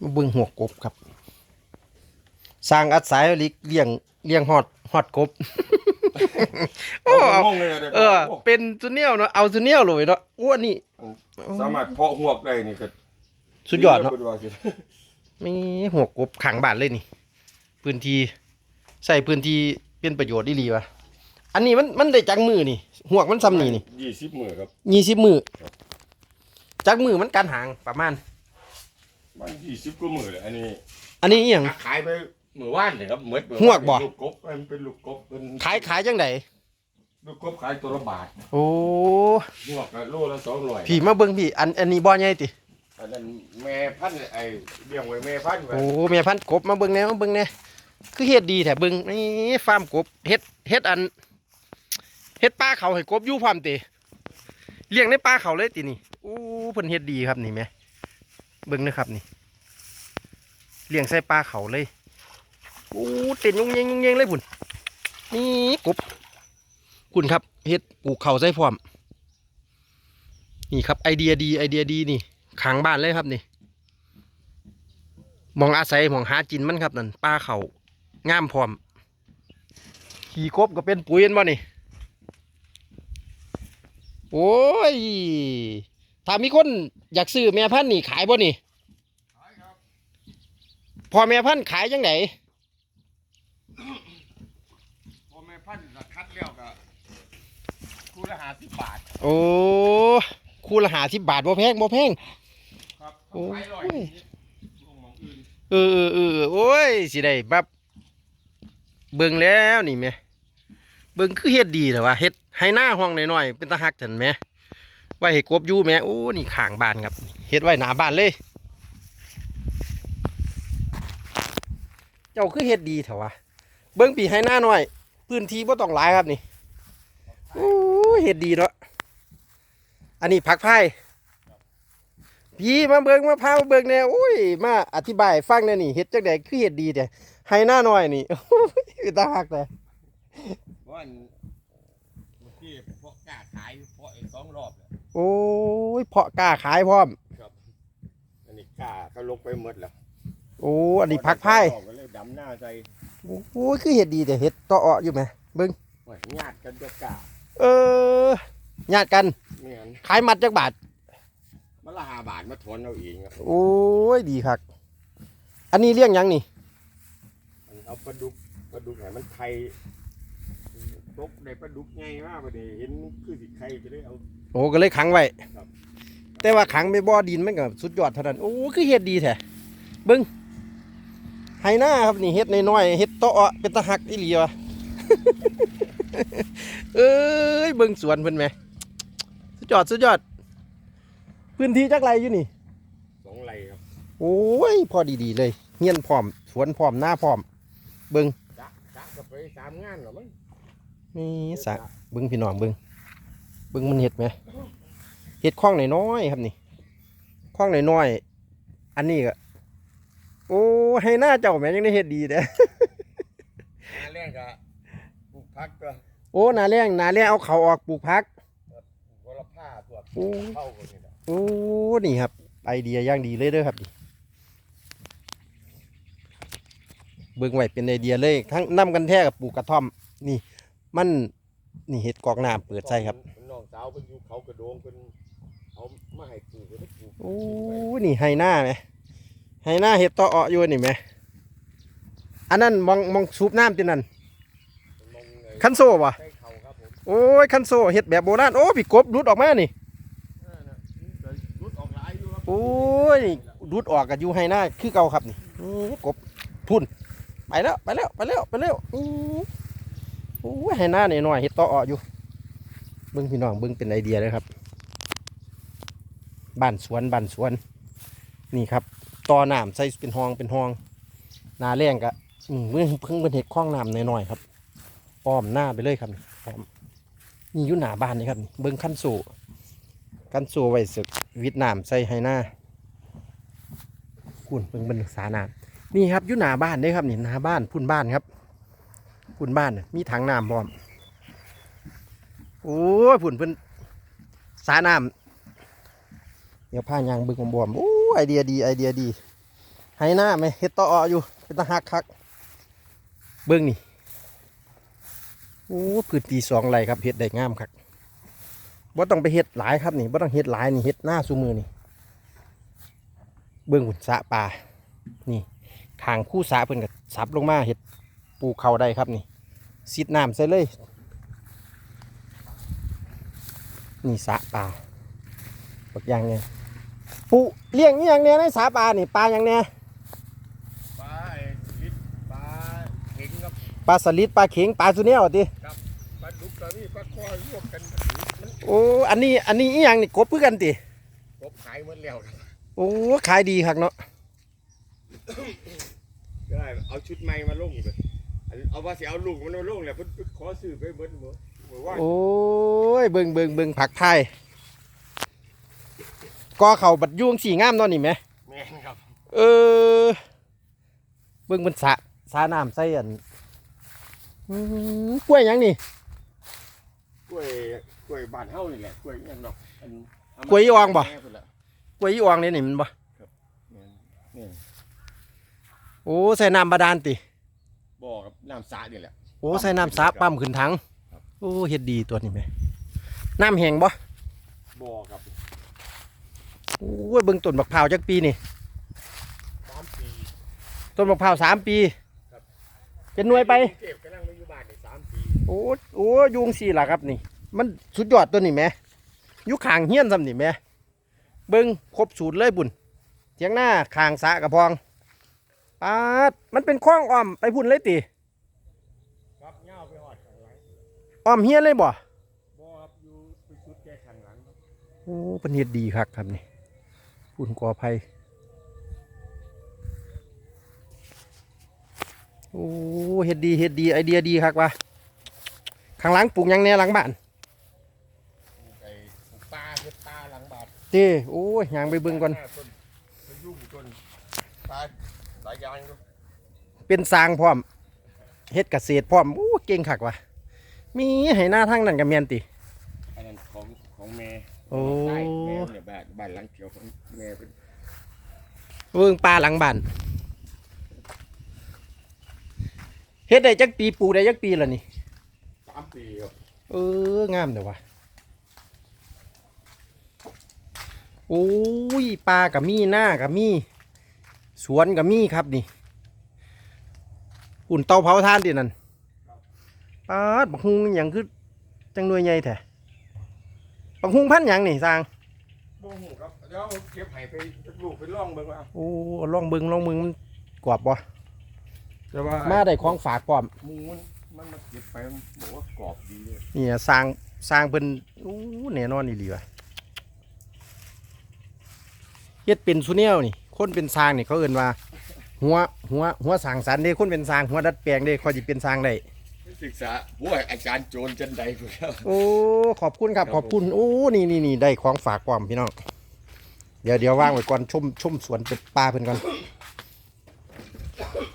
มาเบิ่งหัวกบครับ สร้างอัดสายลิกเลี้ยงเลี้ยงฮอดฮอดกบโอ้เอางงเลยนะเออ เป็นจุเนียวเนาะเอาจุเนียวเลยเนาะอ้วนนี่ สามารถเพาะหวกได้นี่ก็สุดยอดเนาะพูว่าสิมีหัวกบขังบ้านเลยนี่ พื้นที่ใส่พื้นที่เป็นประโยชน์ดีหลีวะอันนี้มันมันได้จักมือนี่หวกมันซ้ำนี่นี่ยี่สิบมือครับยี่สิบมือจักมือมันการหางประมาณ มันยี่สิบกว่ามือเลยอันนี้อันนี้อหย่าง ขายไปมือว่านเลยครับเหมือนหวกบ่ ลูกกบมันเป็นลูกกบเป็นขายขายจังไดลูกกบขายตัวละบาทโอ้หวกก็โลละสองร้อยพี่มาเบิ่งพี่ อันอันนี้บ่ใหญ่ติอันนั้นแม่พันธุ์ไอ้เลี้ยงไว้แม่พันธุ์ไว้โอ้แม่พันธุ์กบมาเบิ่งแหน่มาเบิ่งแหน่คือเฮ็ดดีแท้เบิ่งนี่ฟาร์มกบเฮ็ดเฮ็ดอันเฮ็ดปลาเขาให้กบอยู่พร้อมติเลี้ยงในปลาเขาเลยตินี่โอ้เพิ่นเฮ็ดดีครับนี่แม่ เบิ่งนะครับนี่เลี้ยงใส่ปลาเขาเลยโอ้เต้นยงเยงยงเยงเลยพุ่นนี่กบคุณครับเฮ็ดปลูกเขาใส่พร้อม นี่ครับไอเดียดีไอเดียดีนี่ขังบ้านเลยครับนี่มองอาศัยมองหาจินมันครับนั่นป้าเขางามพร้อม ขี่กบก็เป็นปุ๋ยเห็นบ่นี่ โอ้ย ถ้ามีคนอยากซื้อแม่พันธุ์นี่ขายบ่นี่ขายครับพอแม่พันธุ์ขายจังไดพอแม่พันธุ์ก็คัดแล้วก็คู่ละห้าสิบบาทโอ้คู่ละหาสิบบาทบ่แพงบ่แพง ครับโอ้ย ขายร้อยนิดลงหม้องอื่นเออเออเออเออโอ้ยสิได้แบบเบิ่งแล้วนี่แหม่เบิ่งคือเฮ็ดดีแต่ว่าเฮ็ดให้หน้าห้องน้อยๆเป็นตาฮักจันแหม ไว้ให้กบอยู่แหม่โอ้นี่ข้างบานครับเฮ็ดไว้หนาบานเลย เจ้าคือเฮ็ดดีเถอะวะเบิ่งปีให้หน้าหน้อย พื้นที่บ่ต้องหลายครับนี่โอ้เฮ็ดดีเนาะอันนี้ผักไผ่พี่มาเบิ่งมาพามาเบิ่งแน่โอ้ยมาอธิบายฟังแน่นี่เฮ็ดจังไดคือเฮ็ดดีแต่ให้หน้าหน้อยนี่โอ้ยตาฮักแต่ว่าอันเมื่อกี้เพาะกล้าขายเพาะอีกสองรอบแล้ว โอ้ยเพาะกล้าขายพร้อมอันนี้กล้าเขาลงไปหมดแล้วโอ้อันนี้ผักไผ่ก็เลยดำหน้าใจโอ้ยคือเฮ็ดดีแต่เฮ็ดต่ออ้ออยู่ไหมโอ้ยญาติกันจะกล้าเออญาติกันเนี่ยขายมัดจักบาทมันละห้าบาทมาทวนเอาเองครับโอ้ยดีคักอันนี้เลี้ยงหยังนี่ มันเอาปลาดุกปลาดุกไหนมันไข่ตกได้ปลาดุกไงมากไปเลยเห็นคือสิไข่จะได้เอาโอ้ก็เลยขังไว้ครับแต่ว่าขังไปบ่อดินมันก็สุดยอดเท่านั้น โอ้คือเฮ็ดดีแท้เบิ่งไฮหน้าครับนี่เฮ็ดน้อยๆเฮ็ดโตะเป็นตะหักอีหลีวะเอ้ยเบิ่งสวนเพิ่นแหมสุดยอดสุดยอด พื้นที่จักไรอยู่นี่สองไรครับ โอ้ย พอดีๆเลยเฮียนพร้อม สวนพร้อมหน้าพร้อม เบิ่งจ้ะจ้ะก็ไปสามงานเหรอมั้งนี่สะเบิ่งพี่น้องเบิ่ง เบิ่งมันเฮ็ดไหมเฮ็ดคล้องน้อยๆครับนี่คล้องน้อยๆอันนี้ก็โอ้ให้หน้าเจ้าแม่ยังได้เฮ็ดดีเด้องานแรกก็ปลูกพักก็โอ้หนาแรงหนาแรงเอาเขาออกปลูกพักวรผ้าตัวโอ้เข้ากันนี่แหละโอ้นี่ครับ ไอเดียอย่างดีเลยเด้อครับนี่เบิ่งไว้เป็นไอเดียเลยทั้งนํกันแท้กับปลูกกระท่อม นี่ มัน นี่เฮ็ดกอกน้ำเปิดใส่ครับน้องสาวเป็นอยู่เขากระโดงเป็นเอามาให้ปลูกก็ได้ปลูกโอ้นี่ไฮหน้าไหมไฮหน้าเห็ดต่ออ้ออยู่นี่ไหมอันนั้นมองมองสูบน้ำที่นั่นมองเลยคันโซ่ปะใช้เขาครับผมโอ้ยคันโซ่เห็ดแบบโบราณโอ้พี่กบรุดออกมานี่อ่านะเดี๋ยวรุดออกหลายอยู่ครับโอ้ยรุดออกกับอยู่ไฮหน้าคือเก่าครับนี่นี่กบพุ่นไปแล้วไปแล้วไปแล้วไปแล้วอื้อ โอ้ยไฮหน้าหน่อยๆเห็ดต่อออยู่เบิ้งพี่น้องเบิ้งเป็นไอเดียเลยครับบ้านสวนบ้านสวน นี่ครับต่อน้ำใส่เป็นห้องเป็นห้องนาแรงกะเพิ่งเพิ่งเป็นเห็ดคล้องหน้ำน้อยๆครับอ้อมหน้าไปเลยครับนี่อ้อมนี่ยู่หนาบ้านนี่ครับ เบิ้งขั้นสูขั้นสูไว้สึกวิดน้ำใส่ให้หน้าคุณเบิ้งเบิ้งสาน้ำนี่ครับยู่หนาบ้านเด้ครับนี่หนาบ้านพุ่นบ้านครับ พุ่นบ้านมีถังน้ำพร้อมโอ้ยพุ่นเพิ่นสาน้ำเดี๋ยวพายางเบิ้งบอมโอ้ไอเดียดีไอเดียดีให้หน้าไหมเฮ็ดต่ออยู่เป็นตาหักคักเบิ่งนี่โอ้พื้นที่สองไรครับเฮ็ดได้งามครับบ่ต้องไปเฮ็ดหลายครับนี่บ่ต้องเฮ็ดหลายนี่เฮ็ดหน้าซูมือนี่เบิ่งหุ่นสะปลานี่ทางคู่สะเพิ่นก็สับลงมาเฮ็ด ปลูกเขาได้ครับนี่ซิดน้ำใส่เลย นี่สระปลาบักอย่างเนี่ยปูเลี้ยงอหย่างเนี้ยในสระปลานี่ปลาอย่างเนี้ยปลาไอ้ลิดปลาเข็งกับปลาสลิดปลาเข็งปลาสุเนียวติปลาดุกตัวนี้ปลาคอยรวบกันมันโอ้อันนี้อันนี้อีหยังนี่กบเพื่อกันติกบขายหมดแล้วครับโอ้ขายดีครับเนาะได้เอาชุดใหม่มาลงอีกเลย อันเอาว่าสิเอาลูกมันมาลงแหละเพิ่นขอซื้อไปเบิดหมดหมดว่าโอ้ยเบิ่งเบิ่งเบิ่งผักไผ่กอเขาบัดยวงสีงามเนาะนี่ไหม แม่นครับเออ เบิ่งบนสระสระน้ำใส่อันอืมกล้วยหยังนี่ กล้วยกล้วยบ้านเฮานี่แหละกล้วยอิหยังดอกอันเามากล้วยอีอองบ่ แม่เพิ่นละกล้วยอีอวงนี่นี่มันบ่ แม่นนี่โอ้ใส่น้ำบาดาลติ บ่อกับน้ำสระนี่แหละ โอ้ใส่น้ำสาปั๊มขึ้นถังครับ โอ้เฮ็ดดีตัวนี้ไหมน้ำแห้งบ่บ่อกับโอ้ยเบิ่งต้นมะพร้าวจักปีนี่สามปี ต้นมะพร้าวสามปีครับเป็นหน่วยไป เก็บกำลังมาอยู่บ้านได้สามปีโอ้โอ้ยุงสี่ล่ะครับนี่ มันสุดยอดตัวนี้แหมอยู่ข้างเฮียนซ้ำนี่แหมเบิ่งครบสูตรเลยบุญเถียงหน้าข้างสระกระพอง ปาดมันเป็นคลองอ้อมไปพุ่นเลยติครับเงาไปหอดข้างหลังอ้อมเฮียนเลยบ่บ่อครับอยู่ไปชุดแก้ข้างหลังครับโอ้เป็นเฮ็ดดีครับครับนี่พุ่นกอไผ่โอ้เฮ็ดดีเฮ็ดดีไอเดียดีครับว่ะข้างหลังปลูกหยังแหน่หลังบ้านไอ้ปลาเฮ็ดปลาหลังบาดเต้โอ้ยยางไปเบิ่งก่อน หาต้นไปยุ่งต้นปลาหลา ยอย่างอยู่เป็นสร้างพร้อมเฮ็ดเกษตรพร้อมโอ้เก่งคักว่ะมีให้หน้าทางนั้นกับแม่นติ อันนั้นของของแม่โอ้ใช่แม่เนี่ยบ้านบ้านหลังเขียวของแม่เป็นเบิ่งปลาหลังบ้านเฮ็ดได้จักปีปลูกได้จักปีแล้วนี่ สามปีครับเอองามเด้อว่ะโอ้ยปลากับมีหน้ากับมี สวนกับมีครับนี่อุ่นเตาเผาทานตินั่นปาดบักฮุงหยังคือจังหน่วยใหญ่แท้บักฮุงพันธุ์หยังนี่สร้างบ่หูครับเดี๋ยวเก็บให้ไปจักลูกไปล่องเบิ่งว่าโอ้ลองเบิงลองเบิงมันกรอบบ่แต่ว่ามาได้ของฝากพร้อมหมูมันมันมาเก็บไปมันบอกว่ากรอบดีเลยนี่สร้างสร้างเพิ่นโอ้แน่นอนอีหลีว่ะเฮ็ดเป็นซุแนวนี่ คนเป็นสร้างนี่เขาเอิ้นว่า หัวหัวหัวสร้างสรรค์เด้คนเป็นสร้างหัวดัดแปลงเด้เขาสิเป็นสร้างได้ศึกษาโอ้ยอาจารย์โจรจันใดพุ่นแล้วโอ้ขอบคุณครับครับขอบคุณโอ้นี่นี่นี่ได้ของฝากพร้อมพี่น้องเดี๋ยวเดี๋ยวว่างไว้ก่อนชมชมสวนเป็ดปลาเพิ่นก่อน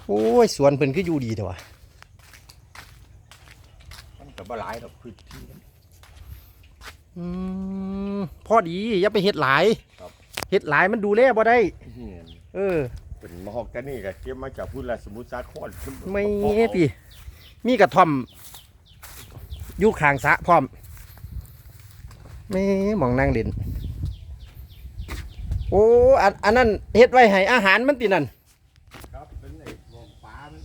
โอ้ยสวนเพิ่นคืออยู่ดีเถอะวะมันก็บ่หลายดอกพื้นที่มันอืมพอดีอย่าไปเฮ็ดหลายครับ เฮ็ดหลายมันดูแลบ่ได้เหี้ยเออ เป็นมะฮอกกานี่ก็เก็บมาจากพุ่นละสมุทรสาครพุ่นไม่พี่ มีกระท่อมอยู่ข้างสระพร้อมไม่หมองนั่งเด่นโอ้อันอันนั้นเฮ็ดไว้ให้อาหารมันตินั่นครับเป็นไอ้บ่อปลามัน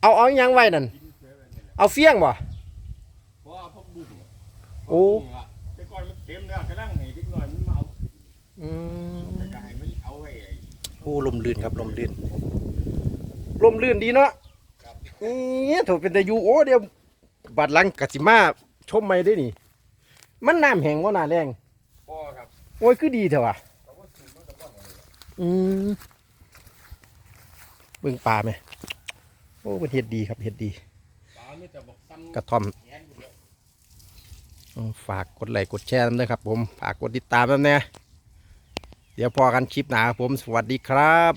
เอาเอาหยังไว้นั่นกินเชื้อไว้นี่แหละเอาเฟี้ยงบ่เพราะว่าพวกบุ้งะโอ้ ลมลื่นครับลมลื่นลมลื่นดีเนาะครับนี่ถูกเป็นตะยูโอ้เดี๋ยวบัดหลังกสิมาชมไม่ได้นี่ มันน้ำแห้งว่าน้าแรงพ่อครับโอ้ยคือดีเถอะวะเขาก็สูบมันก็บ่ให้อืมเบิ่งปลาไหมโอ้เป็นเห็ดดีครับเห็ดดีปลาไม่แต่บอกซ้ำกระท่อมแขนอยู่แล้วอืมฝากกดไลค์กดแชร์ด้วยครับ ผมฝากกดติดตามด้วยนะ เดี๋ยวพอกันคลิปหนาผมสวัสดีครับ